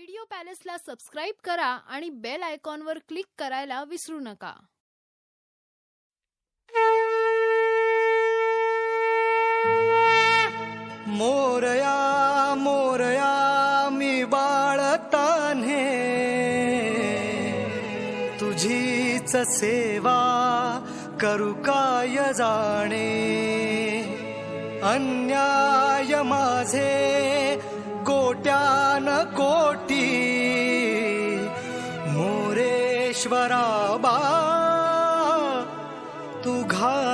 Video पॅलेसला subscribe करा आणि bell आयकॉनवर क्लिक करायला विसरू नका. मोरया मोरया मी बाळताने तुझीच सेवा करू काय जाणे? अन्याय माझे कोटी मोरेश्वरा बा तुघा घा